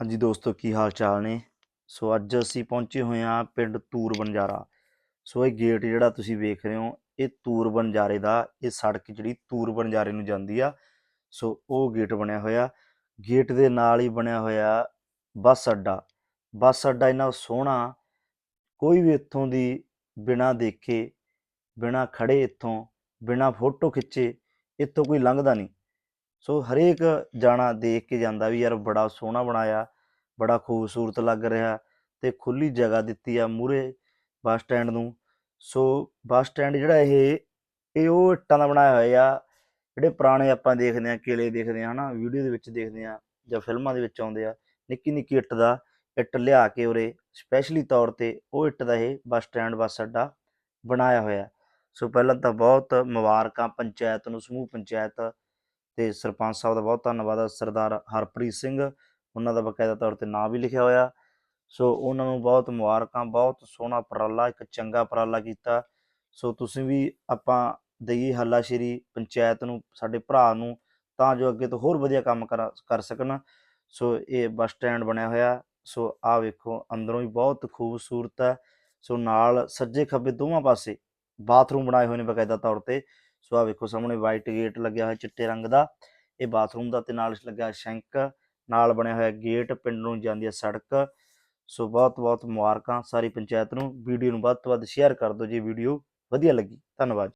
ਹਾਂਜੀ ਦੋਸਤੋ, ਕੀ ਹਾਲ ਚਾਲ ਨੇ? ਸੋ ਅੱਜ ਅਸੀਂ ਪਹੁੰਚੇ ਹੋਏ ਹਾਂ ਪਿੰਡ ਤੂਰ ਬੰਜਾਰਾ। ਸੋ ਇਹ ਗੇਟ ਜਿਹੜਾ ਤੁਸੀਂ ਵੇਖ ਰਹੇ ਹੋ, ਇਹ ਤੂਰ ਬੰਜਾਰੇ ਦਾ, ਇਹ ਸੜਕ ਜਿਹੜੀ ਤੂਰ ਬੰਜਾਰੇ ਨੂੰ ਜਾਂਦੀ ਆ। ਸੋ ਉਹ ਗੇਟ ਬਣਿਆ ਹੋਇਆ। ਗੇਟ ਦੇ ਨਾਲ ਹੀ ਬਣਿਆ ਹੋਇਆ ਬੱਸ ਅੱਡਾ। ਬੱਸ ਅੱਡਾ ਇੰਨਾ ਸੋਹਣਾ, ਕੋਈ ਵੀ ਇੱਥੋਂ ਦੀ ਬਿਨਾ ਦੇਖੇ, ਬਿਨਾ ਖੜੇ ਇੱਥੋਂ, ਬਿਨਾ ਫੋਟੋ ਖਿੱਚੇ, ਇੱਥੋਂ ਕੋਈ ਲੰਘਦਾ ਨਹੀਂ। ਸੋ ਹਰੇਕ ਜਾਣਾ ਦੇਖ ਕੇ ਜਾਂਦਾ ਵੀ ਯਾਰ ਬੜਾ ਸੋਹਣਾ ਬਣਾਇਆ, ਬੜਾ ਖੂਬਸੂਰਤ ਲੱਗ ਰਿਹਾ ਤੇ ਖੁੱਲੀ ਜਗ੍ਹਾ ਦਿੱਤੀ ਆ ਮੂਰੇ ਬੱਸ ਸਟੈਂਡ ਨੂੰ। ਸੋ ਬੱਸ ਸਟੈਂਡ ਜਿਹੜਾ ਇਹ ਇਹ ਉਹ ਇੱਟਾਂ ਦਾ ਬਣਾਇਆ ਹੋਇਆ ਆ ਜਿਹੜੇ ਪੁਰਾਣੇ ਆਪਾਂ ਦੇਖਦੇ ਆ ਕਿਲੇ ਦੇਖਦੇ ਆ ਹਨਾ, ਵੀਡੀਓ ਦੇ ਵਿੱਚ ਦੇਖਦੇ ਆ ਜਾਂ ਫਿਲਮਾਂ ਦੇ ਵਿੱਚ ਆਉਂਦੇ ਆ ਨਿੱਕੀ ਨਿੱਕੀ ਇੱਟ ਦਾ ਇੱਟ ਲਿਆ ਕੇ ਉਰੇ ਸਪੈਸ਼ਲੀ ਤੌਰ ਤੇ ਉਹ ਇੱਟ ਦਾ ਇਹ ਬੱਸ ਸਟੈਂਡ, ਬੱਸ ਅੱਡਾ ਬਣਾਇਆ ਹੋਇਆ। ਸੋ ਪਹਿਲਾਂ ਤਾਂ ਬਹੁਤ ਮੁਬਾਰਕਾਂ ਪੰਚਾਇਤ ਨੂੰ, ਸਮੂਹ ਪੰਚਾਇਤ ਤੇ ਸਰਪੰਚ ਸਾਹਿਬ ਦਾ ਬਹੁਤ ਧੰਨਵਾਦ ਆ, ਸਰਦਾਰ ਹਰਪ੍ਰੀਤ ਸਿੰਘ। ਉਹਨਾਂ ਦਾ ਬਕਾਇਦਾ ਤੌਰ ਤੇ ਨਾਂ ਵੀ ਲਿਖਿਆ ਹੋਇਆ। ਸੋ ਉਹਨਾਂ ਨੂੰ ਬਹੁਤ ਮੁਬਾਰਕਾਂ, ਬਹੁਤ ਸੋਹਣਾ ਉਪਰਾਲਾ, ਇੱਕ ਚੰਗਾ ਉਪਰਾਲਾ ਕੀਤਾ। ਸੋ ਤੁਸੀਂ ਵੀ ਆਪਾਂ ਦਈਏ ਹੱਲਾਸ਼ੇਰੀ ਪੰਚਾਇਤ ਨੂੰ, ਸਾਡੇ ਭਰਾ ਨੂੰ, ਤਾਂ ਜੋ ਅੱਗੇ ਤੋਂ ਹੋਰ ਵਧੀਆ ਕੰਮ ਕਰ ਕਰ ਸਕਣ। ਸੋ ਇਹ ਬੱਸ ਸਟੈਂਡ ਬਣਿਆ ਹੋਇਆ। ਸੋ ਆਹ ਵੇਖੋ, ਅੰਦਰੋਂ ਵੀ ਬਹੁਤ ਖੂਬਸੂਰਤ ਹੈ। ਸੋ ਨਾਲ ਸੱਜੇ ਖੱਬੇ ਦੋਵਾਂ ਪਾਸੇ ਬਾਥਰੂਮ ਬਣਾਏ ਹੋਏ ਨੇ ਬਕਾਇਦਾ ਤੌਰ ਤੇ। ਸੋ ਆ ਵੇਖੋ ਸਾਹਮਣੇ ਵਾਈਟ ਗੇਟ ਲੱਗਿਆ ਹੋਇਆ ਚਿੱਟੇ ਰੰਗ ਦਾ, ਇਹ ਬਾਥਰੂਮ ਦਾ ਤੇ ਨਾਲ ਲੱਗਿਆ ਸ਼ੈਂਕ ਨਾਲ ਬਣਿਆ ਹੋਇਆ ਗੇਟ ਪਿੰਡ ਨੂੰ ਜਾਂਦੀ ਹੈ ਸੜਕ। ਸੋ ਬਹੁਤ ਬਹੁਤ ਮੁਬਾਰਕਾਂ ਸਾਰੀ ਪੰਚਾਇਤ ਨੂੰ, ਵੀਡੀਓ ਨੂੰ ਵੱਧ ਤੋਂ ਵੱਧ ਸ਼ੇਅਰ ਕਰ ਦਿਓ ਜੇ ਵੀਡੀਓ ਵਧੀਆ ਲੱਗੀ। ਧੰਨਵਾਦ